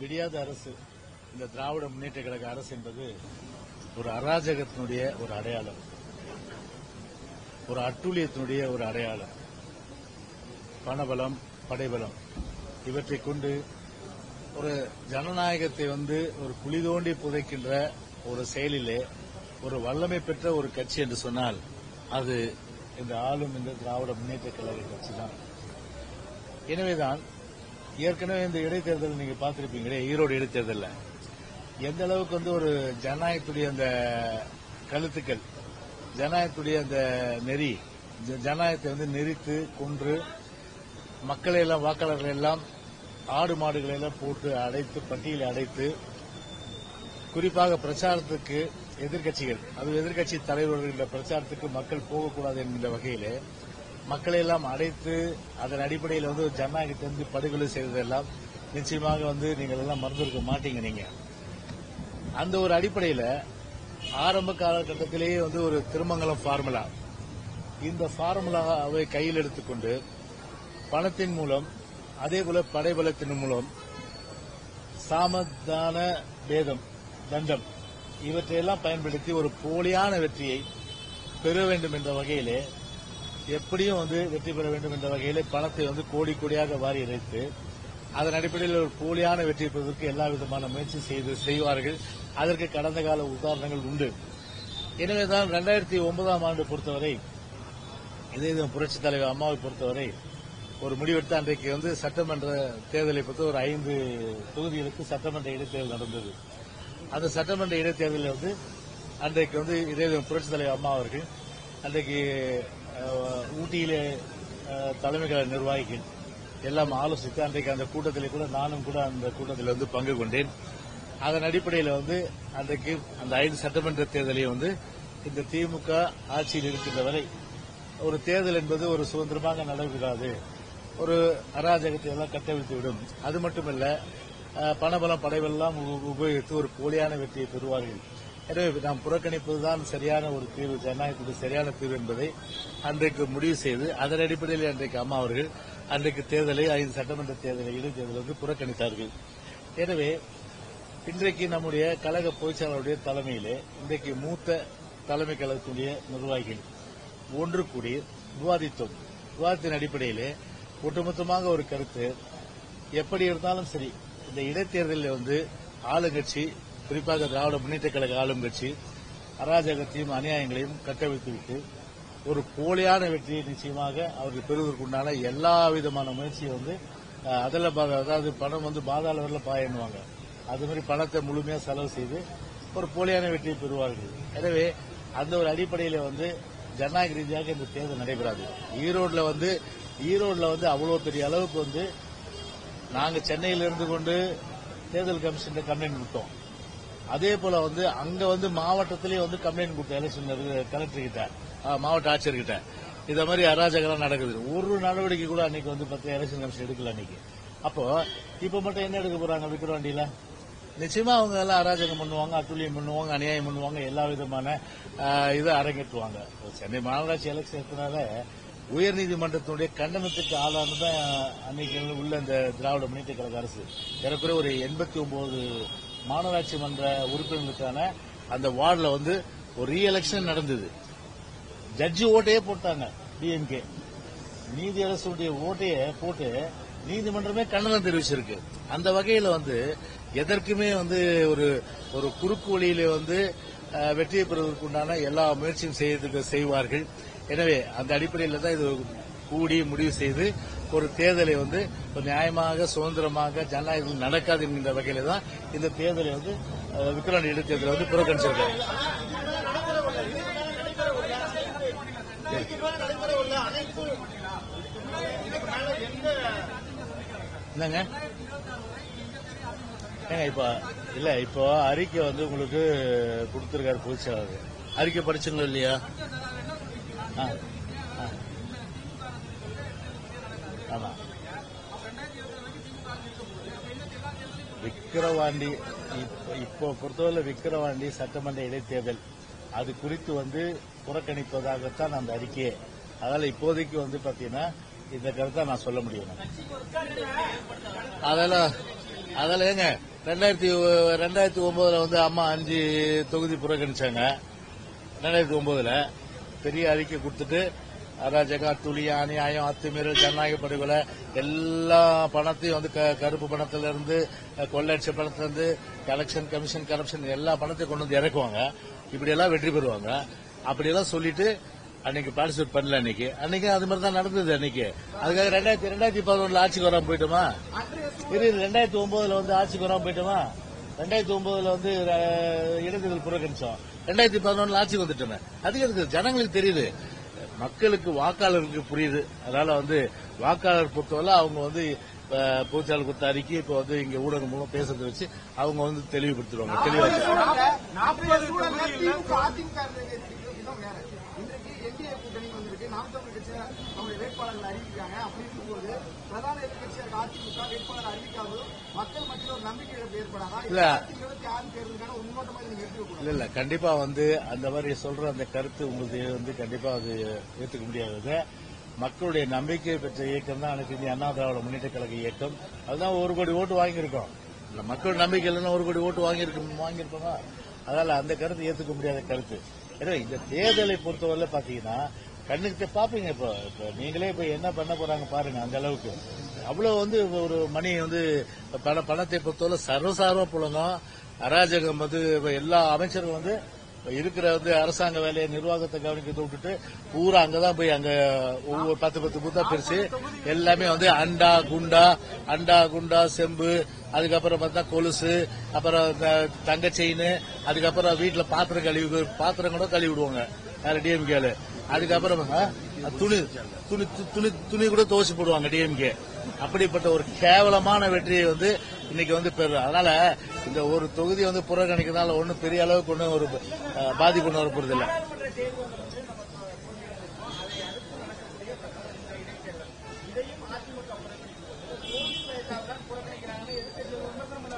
விடியாத அரசு இந்த திராவிட முன்னேற்ற கழக அரசு என்பது ஒரு அராஜகத்தினுடைய ஒரு அடையாளம். ஒரு அட்டூழியத்தினுடைய ஒரு அடையாளம். பணபலம் படைபலம் இவற்றை கொண்டு ஒரு ஜனநாயகத்தை வந்து ஒரு குழி தோண்டி புதைக்கின்ற ஒரு செயலிலே ஒரு வல்லமை பெற்ற ஒரு கட்சி என்று சொன்னால் அது இந்த ஆளும் இந்த திராவிட முன்னேற்ற கழக கட்சி தான் எனவேதான் ஏற்கனவே இந்த இடைத்தேர்தல் நீங்க பார்த்திருப்பீங்களே ஈரோடு இடைத்தேர்தலில். எந்த அளவுக்கு வந்து ஒரு ஜனநாயகத்துடைய அந்த கழுத்துக்கள் ஜனநாயகத்துடைய அந்த நெறி ஜ- ஜனநாயகத்தை வந்து நெறித்து கொன்று மக்களை எல்லாம் வாக்காளர்கள் எல்லாம் ஆடு மாடுகளை எல்லாம் போட்டு அடைத்து பட்டியலை அடைத்து குறிப்பாக பிரச்சாரத்துக்கு எதிர்க்கட்சிகள் அது எதிர்க்கட்சி தலைவர்கள் பிரச்சாரத்துக்கு மக்கள் போகக்கூடாது என்கிற வகையிலே மக்களை எல்லாம் அடைத்து அதன் அடிப்படையில் வந்து ஒரு ஜனநாயகத்தை வந்து படுகொலை செய்ததெல்லாம் நிச்சயமாக வந்து நீங்கள் எல்லாம் மறந்துருக்க மாட்டீங்க நீங்க. அந்த ஒரு அடிப்படையில் ஆரம்ப காலகட்டத்திலேயே வந்து ஒரு திருமங்கலம் ஃபார்முலா இந்த ஃபார்முலாவை கையில் எடுத்துக்கொண்டு பணத்தின் மூலம் அதே போல படைபலத்தின் மூலம் சாமதான பேதம் தண்டம் இவற்றையெல்லாம் பயன்படுத்தி ஒரு போலியான வெற்றியை பெற வேண்டும் என்ற வகையிலே எப்படியும் வந்து வெற்றி பெற வேண்டும் என்ற வகையில் பணத்தை வந்து கோடி கோடியாக வாரி இறைத்து அதன் அடிப்படையில் ஒரு போலியான வெற்றி பெறுவதற்கு எல்லா விதமான முயற்சி செய்து செய்வார்கள். அதற்கு கடந்த கால உதாரணங்கள் உண்டு. எனவேதான் ரெண்டாயிரத்தி ஒன்பதாம் ஆண்டு பொறுத்தவரை இதே புரட்சித் தலைவர் அம்மாவை பொறுத்தவரை ஒரு முடிவெடுத்து அன்றைக்கு வந்து சட்டமன்ற தேர்தலை பொறுத்து ஒரு ஐந்து தொகுதிகளுக்கு சட்டமன்ற இடைத்தேர்தல் நடந்தது. அந்த சட்டமன்ற இடைத்தேர்தலில் வந்து அன்றைக்கு வந்து இதே புரட்சித் தலைவர் அம்மா அவர்கள் அன்றைக்கு ஊட்டியிலே தலைமைகளை நிர்வாகிகள் எல்லாம் ஆலோசித்து அன்றைக்கு அந்த கூட்டத்தில் கூட நானும் கூட அந்த கூட்டத்தில் வந்து பங்கு கொண்டேன். அதன் அடிப்படையில் வந்து அன்றைக்கு அந்த ஐந்து சட்டமன்ற தேர்தலை வந்து இந்த திமுக ஆட்சியில் இருக்கின்ற வரை ஒரு தேர்தல் என்பது ஒரு சுதந்திரமாக நடைபெறாது. ஒரு அராஜகத்தை எல்லாம் கட்டவிழ்த்து விடும். அது மட்டுமல்ல பணபலம் படைவெல்லாம் உபயோகித்து ஒரு போலியான வெற்றியை பெறுவார்கள். எனவே நாம் புறக்கணிப்பதுதான் சரியான ஒரு தீர்வு ஜனநாயகத்துக்கு சரியான தீர்வு என்பதை அன்றைக்கு முடிவு செய்து அதன் அடிப்படையில் அன்றைக்கு அம்மா அவர்கள் அன்றைக்கு தேர்தலை ஐந்து சட்டமன்ற தேர்தலை இடைத்தேர்தலை வந்து புறக்கணித்தார்கள். எனவே இன்றைக்கு நம்முடைய கழக பொதுச்செயலாளருடைய தலைமையிலே இன்றைக்கு மூத்த தலைமை கழகத்துடைய நிர்வாகிகள் ஒன்று கூடி விவாதித்தோம். விவாதத்தின் அடிப்படையிலே ஒட்டுமொத்தமாக ஒரு கருத்து எப்படி இருந்தாலும் சரி இந்த இடைத்தேர்தலில் வந்து ஆளுங்கட்சி குறிப்பாக திராவிட முன்னேற்ற கழக ஆளுங்கட்சி அராஜகத்தையும் அநியாயங்களையும் கட்டவிழ்த்துவிட்டு ஒரு போலியான வெற்றியை நிச்சயமாக அவர்கள் பெறுவதற்குண்டான எல்லா விதமான முயற்சியை வந்து அதில் அதாவது பணம் வந்து பாதாள வரல பாயணுவாங்க அது மாதிரி பணத்தை முழுமையாக செலவு செய்து ஒரு போலியான வெற்றியை பெறுவார்கள். எனவே அந்த ஒரு அடிப்படையில் வந்து ஜனநாயக ரீதியாக இந்த தேர்தல் நடைபெறாது. ஈரோட்டில் வந்து ஈரோட்டில் வந்து அவ்வளோ பெரிய அளவுக்கு வந்து நாங்கள் சென்னையில் இருந்து கொண்டு தேர்தல் கமிஷன் கம்ப்ளைண்ட் கொடுத்தோம். அதே போல வந்து அங்க வந்து மாவட்டத்திலேயே வந்து கம்ப்ளைண்ட் கொடுத்தோம் எலெக்ஷன் கலெக்டர் கிட்ட. மாவட்ட ஆட்சியர் கிட்ட. இத மாதிரி அராஜகம் நடக்குது. ஒரு நடவடிக்கை கூட அன்னைக்கு வந்து பத்து எலெக்ஷன் கமிஷன் எடுக்கல அன்னைக்கு. அப்போ இப்ப மட்டும் என்ன எடுக்க போறாங்க விக்கிரவாண்டியில? நிச்சயமா அவங்க எல்லாம் அராஜகம் பண்ணுவாங்க அட்டுழியம் பண்ணுவாங்க அநியாயம் பண்ணுவாங்க எல்லா விதமான இதை அரங்கேற்றுவாங்க. சென்னை மாநகராட்சி எலெக்ஷன் எடுத்தனால உயர்நீதிமன்றத்தினுடைய கண்டனத்துக்கு ஆளானதான் அன்னைக்கு உள்ள இந்த திராவிட முன்னேற்ற கழக அரசு. ஏறக்குறைய ஒரு எண்பத்தி ஒன்பது மாநகராட்சி மன்ற உறுப்பினர்களுக்கான அந்த வார்டில் வந்து ஒரு ரீ எலெக்ஷன் நடந்தது. ஜட்ஜி ஓட்டையே போட்டாங்க டிஎம்கே நீதி அரசுடைய ஓட்டையே போட்டு நீதிமன்றமே கண்டனம் தெரிவிச்சிருக்கு. அந்த வகையில் வந்து எதற்குமே வந்து ஒரு ஒரு குறுக்கு வழியில வந்து வெற்றியை வெற்றியை பெறுவதற்குண்டான எல்லா முயற்சியும் செய்து செய்வார்கள். எனவே அந்த அடிப்படையில் தான் இது கூடி முடிவு செய்து ஒரு தேர்தலை வந்து ஒரு நியாயமாக சுதந்திரமாக ஜனநாயகம் நடக்காது என்கின்ற வகையில தான் இந்த தேர்தலை வந்து விக்ரவாண்டி இடைத்தேர்தலை வந்து புறக்கணிச்சிருக்காங்க என்னங்க? ஏங்க இப்போ இல்ல இப்போ அறிக்கை வந்து உங்களுக்கு கொடுத்துருக்காரு பொதுச்செயலாளர் அறிக்கை படிச்சுங்களா இல்லையா? ஆ, ஆ. ஆமா. விக்கிரவாண்டி இப்போ பொறுத்தவரை விக்கிரவாண்டி சட்டமன்ற இடைத்தேர்தல். அது குறித்து வந்து புறக்கணிப்பதாகத்தான் அந்த அறிக்கையே. அதனால இப்போதைக்கு வந்து பாத்தீங்கன்னா இந்த கருத்தை நான் சொல்ல முடியும். அதெல்லாம் அதில் ஏங்க ரெண்டாயிரத்தி ரெண்டாயிரத்தி ஒன்பதுல வந்து அம்மா அஞ்சு தொகுதி புறக்கணிச்சாங்க. ரெண்டாயிரத்தி ஒன்பதுல பெரிய அறிக்கை கொடுத்துட்டு அராஜக துளிய அநியாயம் அத்துமீறல் ஜனநாயக படுகொலை எல்லா பணத்தையும் வந்து க- கருப்பு பணத்திலிருந்து கொள்ளடிச்ச பணத்துலேருந்து கலெக்ஷன் கமிஷன் கரப்ஷன் எல்லா பணத்தையும் கொண்டு வந்து இறக்குவாங்க. இப்படியெல்லாம் வெற்றி பெறுவாங்க. அப்படியெல்லாம் சொல்லிட்டு அன்னைக்கு பார்ட்டிசிபேட் பண்ணல அன்னைக்கு. அன்னைக்கு அது மாதிரி தான் நடந்தது அன்னைக்கு. அதுக்காக ரெண்டாயிரத்தி ரெண்டாயிரத்தி பதினொன்றுல ஆட்சிக்கு வராம போயிட்டோமா? இது ரெண்டாயிரத்தி ஒன்பதுல வந்து ஆட்சிக்கு வராம போயிட்டோமா? ரெண்டாயிரத்தி ஒன்பதுல வந்து அஹ், இடைத்தேர்தல் புறக்கணிச்சோம். ரெண்டாயிரத்தி பதினொன்றுல ஆட்சிக்கு வந்துட்டோமே. அதுக்கு அதுக்கு ஜனங்களுக்கு தெரியுது. மக்களுக்கு வாக்காளருக்கு புரியுது. அதனால வந்து வாக்காளர் பொறுத்தவரை அவங்க வந்து அஹ், பொதுச்செயலாளர் கொடுத்த அறிக்கை இப்ப வந்து இங்க ஊடகம் மூலம் பேசுறதை வச்சு அவங்க வந்து தெளிவுபடுத்திடுவாங்க. தெளிவாக நாற்பது சூழல்ல திமுக அதிமுக இருந்தது விதம் வேற இன்றைக்கு என்டிஏ கூட்டணி நாம் தமிழ் கட்சி நம்முடைய வேட்பாளர்கள் அறிவிக்கிறாங்க அப்படி போது பிரதான எதிர்கட்சியாக அதிமுக வேட்பாளர் அறிவிக்காது மக்கள் மத்தியில் ஒரு நம்பிக்கை இழப்பு ஏற்படாதா இல்ல. இருபத்தி ஆறு தேர்தலுக்கான ஒரு முன்னோட்டமாக நீங்க எடுத்துக்க இல்ல இல்ல கண்டிப்பா வந்து அந்த மாதிரி சொல்ற அந்த கருத்து உங்களுக்கு வந்து கண்டிப்பா அது ஏற்றுக்க முடியாதது. மக்களுடைய நம்பிக்கை பெற்ற இயக்கம் தான் எனக்கு இந்திய அண்ணா திராவிட முன்னேற்ற கழக இயக்கம். அதுதான் ஒரு கோடி ஓட்டு வாங்கியிருக்கோம். இல்ல மக்கள் நம்பிக்கை இல்லைன்னா ஒரு கோடி ஓட்டு வாங்கியிருக்கோம் வாங்கியிருக்கோமா அதனால அந்த கருத்து ஏற்றுக்க முடியாத கருத்து. ஏன்னா இந்த தேர்தலை பொறுத்தவரை பாத்தீங்கன்னா கண்ணுக்கு பார்ப்பீங்க பாப்பீங்க இப்போ. இப்போ நீங்களே இப்போ என்ன பண்ண போறாங்க பாருங்க அந்த அளவுக்கு. அவ்வளவு வந்து ஒரு மணி வந்து பண பணத்தை பொறுத்தவரை சர்வசார்வ புலங்கம் அராஜகம் வந்து எல்லா அமைச்சரும் வந்து இருக்கிற வந்து அரசாங்க வேலையை நிர்வாகத்தை கவனிக்கிறத விட்டுட்டு பூரா அங்கதான் போய் அங்க ஒவ்வொரு பத்து பத்து பூத்தா பிரிச்சு எல்லாமே வந்து அண்டா குண்டா அண்டா குண்டா செம்பு அதுக்கப்புறம் பார்த்தா கொலுசு அப்புறம் த- தங்க செயின் அதுக்கப்புறம் வீட்டில் பாத்திரம் கழுவி பாத்திரம் கூட கழுவி விடுவாங்க. வேற டிஎம்கேல அதுக்கப்புறம் துணி துணி துணி துணி கூட துவச்சு போடுவாங்க டிஎம்கே அப்படிப்பட்ட ஒரு கேவலமான வெற்றியை வந்து இன்னைக்கு வந்து பெறும் அதனால இந்த ஒரு தொகுதி வந்து புறக்கணிக்கிறதுனால ஒன்றும் பெரிய அளவுக்கு ஒன்றும் ஒரு பாதிப்பு ஒன்று வரப்போறது இல்லை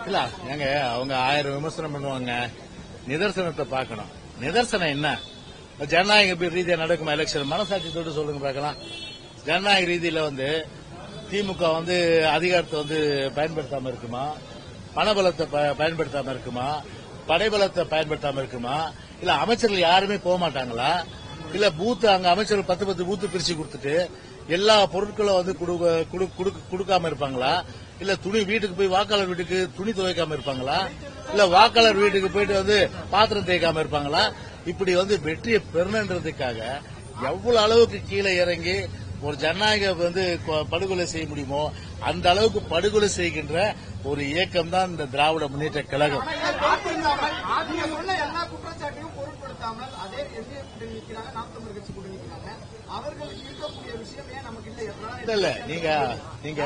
இல்ல ஏங்க அவங்க ஆயிரம் விமர்சனம் பண்ணுவாங்க. நிதர்சனத்தை பார்க்கணும். நிதர்சனம் என்ன? ஜனநாயக ரீதியாக நடக்குமா எலெக்ஷன் மனசாட்சி தொட்டு சொல்லுங்க பார்க்கலாம். ஜனநாயக ரீதியில் வந்து திமுக வந்து அதிகாரத்தை வந்து பயன்படுத்தாம இருக்குமா? பணபலத்தை ப- பயன்படுத்தாம இருக்குமா? படைபலத்தை பயன்படுத்தாம இருக்குமா? இல்ல அமைச்சர்கள் யாருமே போக மாட்டாங்களா? இல்ல பூத்து அங்க அமைச்சர்கள் பத்து பத்து பூத்து பிரிச்சு கொடுத்துட்டு எல்லா பொருட்களும் வந்து கொடுக்காம இருப்பாங்களா? இல்ல துணி வீட்டுக்கு போய் வாக்காளர் வீட்டுக்கு துணி துவைக்காம இருப்பாங்களா? இல்ல வாக்காளர் வீட்டுக்கு போயிட்டு வந்து பாத்திரம் தேய்க்காம இருப்பாங்களா? இப்படி வந்து வெற்றியை பெறணுன்றதுக்காக எவ்வளவு அளவுக்கு கீழே இறங்கி ஒரு ஜனநாயக வந்து படுகொலை செய்ய முடியுமோ அந்த அளவுக்கு படுகொலை செய்கின்ற ஒரு இயக்கம் தான் இந்த திராவிட முன்னேற்ற கழகம். அவர்கள் இருக்கக்கூடிய விஷயம் ஏன் இல்ல இல்ல நீங்க நீங்க.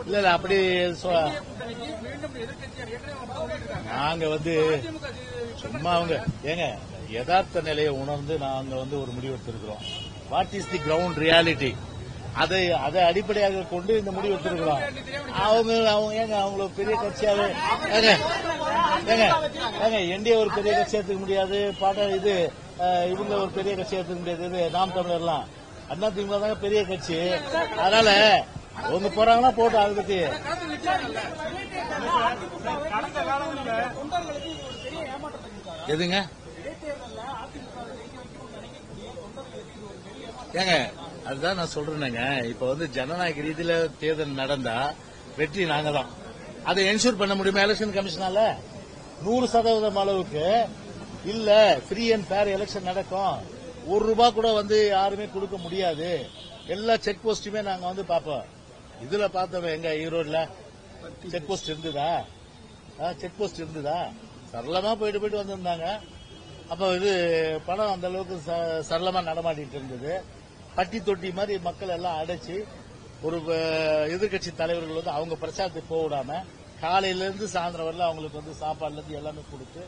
இல்ல இல்ல அப்படி நாங்க வந்து சும்மா அவங்க ஏங்க யதார்த்த நிலையை உணர்ந்து நாங்க வந்து ஒரு முடிவெடுத்திருக்கிறோம் what is the ground reality அதை அதை அடிப்படையாக கொண்டு இந்த முடிவு எடுத்திருக்கிறோம். அவங்க அவங்க ஏங்க அவங்கள பெரிய கட்சியாவே ஏங்க ஏங்க ஏங்க என்டிஏ ஒரு பெரிய கட்சி எடுத்துக்க முடியாது. பாட்ட இது இவங்க ஒரு பெரிய கட்சி எடுத்துக்க முடியாது நாம் தமிழர்லாம். அண்ணா திமுக தாங்க பெரிய கட்சி. அதனால அவங்க போறாங்கன்னா போட்டு அதை பத்தி எதுங்க? ஏங்க அதுதான் நான் சொல்றேனுங்க. இப்ப வந்து ஜனநாயக ரீதியில தேர்தல் நடந்தா வெற்றி நாங்க தான் அதை என்ஷூர் பண்ண முடியுமா எலெக்ஷன் கமிஷனால நூறு சதவீதம் அளவுக்கு இல்ல ஃப்ரீ அண்ட் ஃபேர் எலெக்ஷன் நடக்கும். ஒரு ரூபாய் கூட வந்து யாருமே கொடுக்க முடியாது. எல்லா செக் போஸ்ட்டுமே நாங்க வந்து பாப்போம் இதுல பார்த்தோம் எங்க ஈரோடுல? செக் போஸ்ட் இருந்ததா? செக் போஸ்ட் இருந்ததா? சரளமா போயிட்டு போயிட்டு வந்திருந்தாங்க. அப்ப இது பணம் அந்த அளவுக்கு ச- சரளமா நடமாடிட்டு இருந்தது. பட்டி தொட்டி மாதிரி மக்கள் எல்லாம் அடைச்சு ஒரு எதிர்கட்சி தலைவர்கள் வந்து அவங்க பிரச்சாரத்துக்கு போக விடாம காலையில இருந்து சாயந்தரம் வரல அவங்களுக்கு வந்து சாப்பாடுல இருந்து எல்லாமே கொடுத்து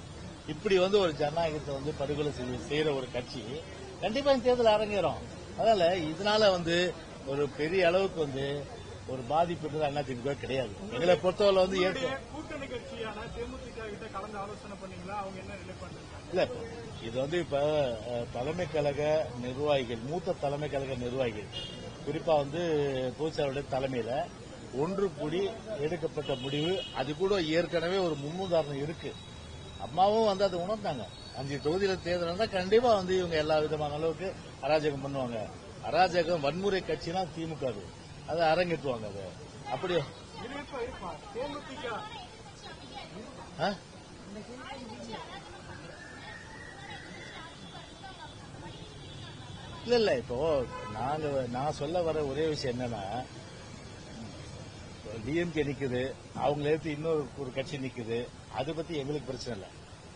இப்படி வந்து ஒரு ஜனநாயகத்தை வந்து படுகொலை செய்ய- செய்யற ஒரு கட்சி. கண்டிப்பா இந்த தேர்தல் அரங்கேறும். அதனால இதனால வந்து ஒரு பெரிய அளவுக்கு வந்து ஒரு பாதிப்பு அதிமுக கிடையாது. எங்களை பொறுத்தவரை வந்து இல்ல இது வந்து இப்ப தலைமை கழக நிர்வாகிகள் மூத்த தலைமை கழக நிர்வாகிகள். குறிப்பா வந்து பொதுச்செயலாளருடைய தலைமையில ஒன்று கூடி எடுக்கப்பட்ட முடிவு. அது கூட ஏற்கனவே ஒரு முன்னுதாரணம் இருக்கு. அம்மாவும் வந்து அதை உணர்ந்தாங்க. அஞ்சு தொகுதியில தேர்தல் கண்டிப்பா வந்து இவங்க எல்லா விதமான அளவுக்கு அராஜகம் பண்ணுவாங்க. அராஜகம் வன்முறை கட்சினா திமுக அது. அதை அரங்கேற்றுவாங்க அதை. அப்படி ஆ? இல்ல இல்ல இப்போ நாங்க நான் சொல்ல வர ஒரே விஷயம் என்னன்னா டிஎம்கே நிக்குது அவங்கள எடுத்து இன்னொரு ஒரு கட்சி நிக்குது. அதை பத்தி எங்களுக்கு பிரச்சனை இல்லை.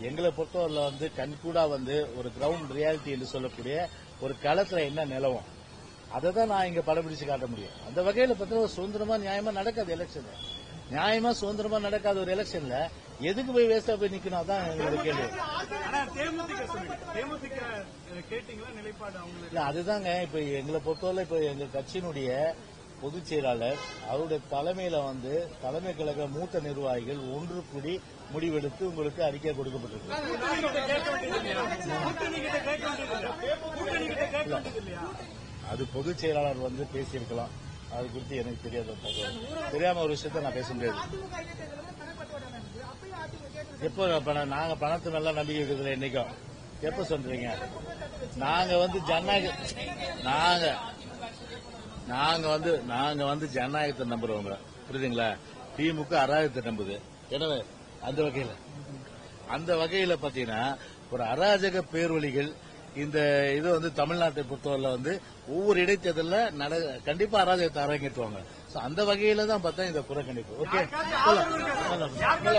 எங்களை பொறுத்தவரையில வந்து கண்கூடா வந்து ஒரு கிரவுண்ட் ரியாலிட்டி என்று சொல்லக்கூடிய ஒரு களத்துல என்ன நிலவும் அதை தான் நான் இங்க படம் பிடிச்சு காட்ட முடியும். அந்த வகையில பார்த்தீங்கன்னா ஒரு சுதந்திரமா நியாயமா நடக்காது எலெக்ஷன் நியாயமா சுதந்திரமா நடக்காத ஒரு எலெக்ஷன்ல எதுக்கு போய் வேஸ்டா போய் நிக்கணும்? அதான் கேள்வி. இல்ல அதுதாங்க. இப்ப எங்களை பொறுத்தவரை இப்ப எங்க கட்சியினுடைய பொதுச் செயலாளர் அவருடைய தலைமையில வந்து தலைமை கழக மூத்த நிர்வாகிகள் ஒன்று கூடி முடிவெடுத்து உங்களுக்கு அறிக்கை கொடுக்கப்பட்டிருக்கு. அது பொதுச் செயலாளர் வந்து பேசியிருக்கலாம். அது குறித்து எனக்கு தெரியாத தகவல். தெரியாம ஒரு விஷயத்த நான் பேச முடியாது. எப்போ பணம் நாங்க பணத்து மேல நம்பிக்கை இருக்குதுல என்னைக்கும் எப்ப சொல்றீங்க? நாங்க வந்து ஜனநாயக நாங்க நாங்க வந்து நாங்க வந்து ஜனநாயகத்தை நம்புறவங்க. புரியுதுங்களா? திமுக அராஜகத்தை நம்புது. எனவே அந்த வகையில. அந்த வகையில பாத்தீங்கன்னா ஒரு அராஜக பேர்வழிகள் இந்த இது வந்து தமிழ்நாட்டை பொறுத்தவரை வந்து ஒவ்வொரு இடைத்தேர்தல்ல நட கண்டிப்பா அராஜகத்தை அரங்கேற்றுவாங்க. அந்த வகையில தான் பார்த்தா இந்த புறக்கணிப்பு. ஓகே